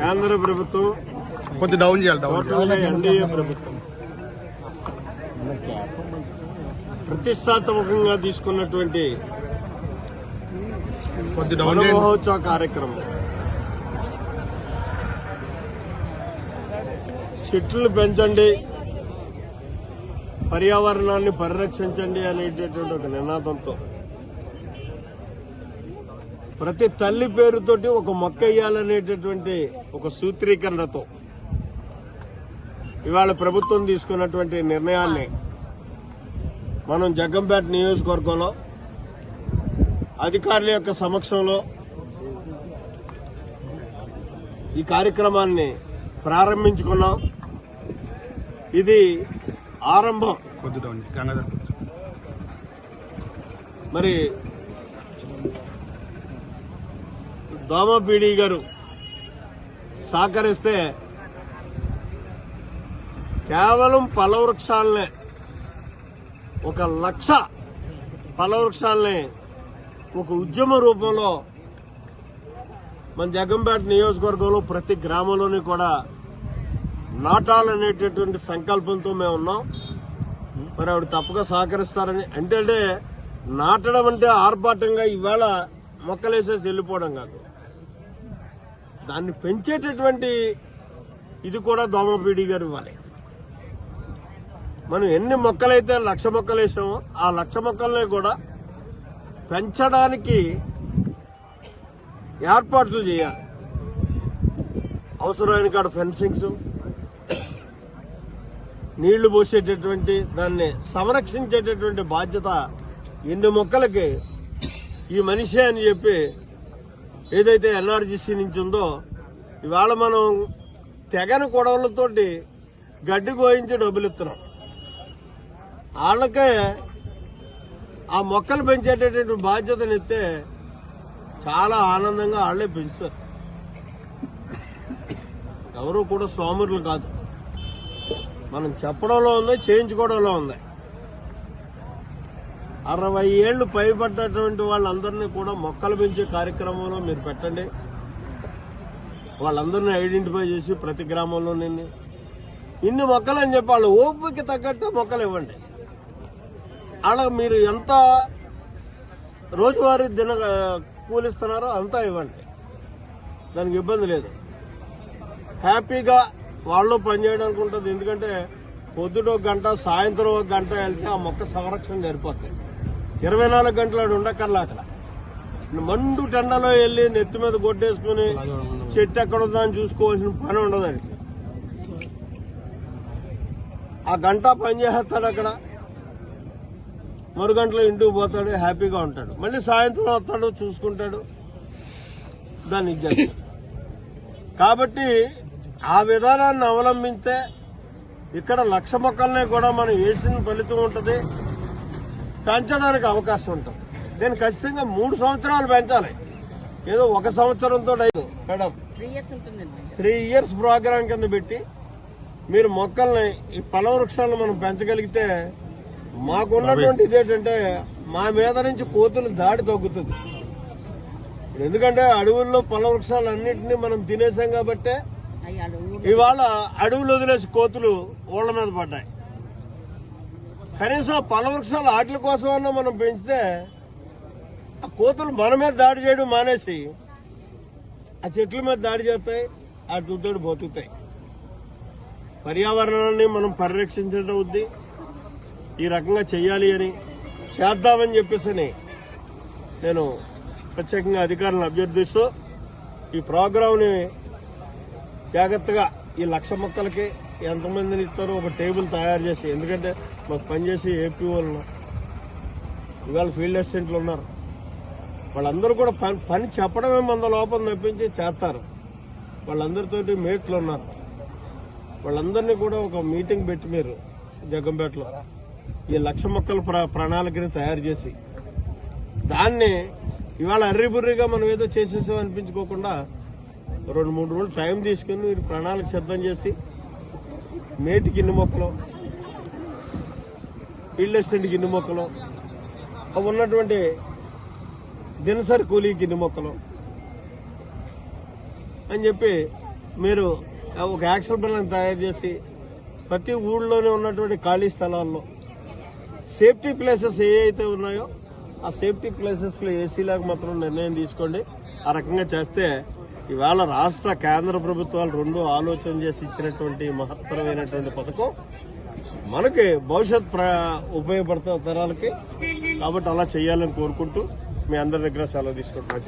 కేంద్ర ప్రభుత్వం కొద్ది డౌన్ చేయాలి డౌన్ ఎన్డీఏ ప్రభుత్వం. ప్రతిష్టాత్మకంగా తీసుకున్నటువంటి కొద్ది డౌన్ మహోత్సవ కార్యక్రమం. చెట్లు పెంచండి. పర్యావరణాన్ని పరిరక్షించండి అనేటటువంటి ఒక నినాదంతో. ప్రతి తల్లి పేరుతోటి ఒక మొక్క వేయాలనేటటువంటి ఒక సూత్రీకరణతో. ఇవాళ ప్రభుత్వం తీసుకున్నటువంటి నిర్ణయాన్ని మనం జగ్గంపేట నియోజకవర్గంలో అధికారుల యొక్క సమక్షంలో ఈ కార్యక్రమాన్ని ప్రారంభించుకున్నాం. ఇది ఆరంభం. మరి దోమపీడి గారు సహకరిస్తే కేవలం ఫలవృక్షాలనే ఒక లక్ష ఫలవృక్షాలని ఒక ఉద్యమ రూపంలో మన జగంపేట నియోజకవర్గంలో ప్రతి గ్రామంలోని కూడా నాటాలనేటటువంటి సంకల్పంతో మేము ఉన్నాం. మరి ఆవిడ తప్పక సహకరిస్తారని. అంటే అంటే నాటడం అంటే ఆర్భాటంగా ఇవాళ మొక్కలేసేసి వెళ్ళిపోవడం కాదు. దాన్ని పెంచేటటువంటి ఇది కూడా దోమపీడి గారు ఇవ్వాలి. మనం ఎన్ని మొక్కలైతే లక్ష మొక్కలు వేసామో ఆ లక్ష మొక్కల్ని కూడా పెంచడానికి ఏర్పాట్లు చేయాలి. అవసరమైన కాడ ఫెన్సింగ్స్ నీళ్ళు పోసేటటువంటి దాన్ని సంరక్షించేటటువంటి బాధ్యత ఎన్ని మొక్కలకి ఈ మనిషి అని చెప్పి ఏదైతే ఎన్ఆర్జీసీ నుంచి ఉందో ఇవాళ మనం తెగని కొడవలతోటి గడ్డి కోయించి డబ్బులు ఇస్తున్నాం. వాళ్ళకే ఆ మొక్కలు పెంచేటటువంటి బాధ్యతనిస్తే చాలా ఆనందంగా వాళ్ళే పెంచుతారు. ఎవరు కూడా సోమరులు కాదు. మనం చెప్పడంలో ఉంది చేయించుకోవడంలో ఉంది. అరవై ఏళ్ళు పైబడ్డటువంటి వాళ్ళందరినీ కూడా మొక్కలు పెంచే కార్యక్రమంలో మీరు పెట్టండి. వాళ్ళందరినీ ఐడెంటిఫై చేసి ప్రతి గ్రామంలో నిన్ను ఇన్ని మొక్కలు అని చెప్పి వాళ్ళు ఓపిక తగ్గట్టు మొక్కలు ఇవ్వండి. అలా మీరు ఎంత రోజువారీ దిన కూలిస్తున్నారో అంతా ఇవ్వండి. దానికి ఇబ్బంది లేదు. హ్యాపీగా వాళ్ళు పనిచేయడానికి ఉంటుంది. ఎందుకంటే పొద్దుట ఒక గంట సాయంత్రం ఒక గంట వెళ్తే ఆ మొక్క సంరక్షణ సరిపోతుంది ఇరవై నాలుగు గంటలు అక్కడ ఉండక్కర్లా అక్కడ. మండు టెండలో వెళ్ళి నెత్తి మీద కొట్టేసుకుని చెట్టు ఎక్కడ ఉందా అని చూసుకోవాల్సిన పని ఉండదు ఆ గంట పని చేస్తాడు అక్కడ. మరు గంటలో ఇంటికి పోతాడు హ్యాపీగా ఉంటాడు. మళ్ళీ సాయంత్రం వస్తాడు చూసుకుంటాడు. దాన్ని ఇచ్చేస్తాడు కాబట్టి ఆ విధానాన్ని అవలంబిస్తే ఇక్కడ లక్ష మొక్కల్ని కూడా మనం వేసిన ఫలితం ఉంటుంది. పెంచడానికి అవకాశం ఉంటుంది. నేను ఖచ్చితంగా మూడు సంవత్సరాలు పెంచాలి. ఏదో ఒక సంవత్సరంతో అయ్యదు మేడం త్రీ ఇయర్స్ ఉంటుందండి. త్రీ ఇయర్స్ ప్రోగ్రాం కింద పెట్టి మీరు మొక్కల్ని ఈ ఫల వృక్షాలను మనం పెంచగలిగితే మాకున్నటువంటి ఇదేంటంటే మా మీద నుంచి కోతులు దాడి తగ్గుతుంది. ఎందుకంటే అడవుల్లో ఫల వృక్షాలు అన్నింటినీ మనం తినేసాం కాబట్టే ఇవాళ అడవులు వదిలేసి కోతులు ఊళ్ళ మీద పడ్డాయి. కనీసం పల వృక్షాలు ఆటల కోసమన్నా మనం పెంచితే ఆ కోతులు మన మీద దాడి చేయడం మానేసి ఆ చెట్ల మీద దాడి చేస్తాయి వాటితో బతుకుతాయి. పర్యావరణాన్ని మనం పరిరక్షించడం ఉంది ఈ రకంగా చెయ్యాలి అని చేద్దామని చెప్పేసి నేను ప్రత్యేకంగా అధికారులను అభ్యర్థిస్తూ ఈ ప్రోగ్రాంని జాగ్రత్తగా ఈ లక్ష మొక్కలకి ఎంతమందిని ఇస్తారో? ఒక టేబుల్ తయారు చేసి ఎందుకంటే మాకు పనిచేసి ఏపీ వాళ్ళు ఇవాళ ఫీల్డ్ అసిస్టెంట్లు ఉన్నారు. వాళ్ళందరూ కూడా పని పని చెప్పడమే మన లోపం తప్పించి చేస్తారు. వాళ్ళందరితోటి మేట్లు ఉన్నారు. వాళ్ళందరినీ కూడా ఒక మీటింగ్ పెట్టి మీరు జగ్గంపేటలో ఈ లక్ష మొక్కల ప్ర- ప్రణాళికని తయారు చేసి దాన్ని ఇవాళ అర్రిబుర్రిగా మనం ఏదో చేసేసాం అనిపించుకోకుండా రెండు మూడు రోజులు టైం తీసుకుని మీరు ప్రణాళిక సిద్ధం చేసి మేటికి ఇన్ని మొక్కలు ఫీల్డ్ అసిస్టెంట్కి ఇన్ని మొక్కలు ఉన్నటువంటి దినసరి కూలీకి ఇన్ని మొక్కలు అని చెప్పి మీరు ఒక యాక్షన్ ప్లాన్ తయారు చేసి ప్రతి ఊళ్ళోనే ఉన్నటువంటి ఖాళీ స్థలాల్లో సేఫ్టీ ప్లేసెస్ ఏ అయితే ఉన్నాయో ఆ సేఫ్టీ ప్లేసెస్లో ఏసీలాగా మాత్రం నిర్ణయం తీసుకోండి. ఆ రకంగా చేస్తే ఇవాళ రాష్ట్ర కేంద్ర ప్రభుత్వాలు రెండు ఆలోచన చేసి ఇచ్చినటువంటి మహత్తరమైనటువంటి పథకం మనకి భవిష్యత్ ప్ర ఉపయోగపడతా తరాలకి. కాబట్టి అలా చేయాలని కోరుకుంటూ మీ అందరి దగ్గర సెలవు తీసుకుంటున్నాను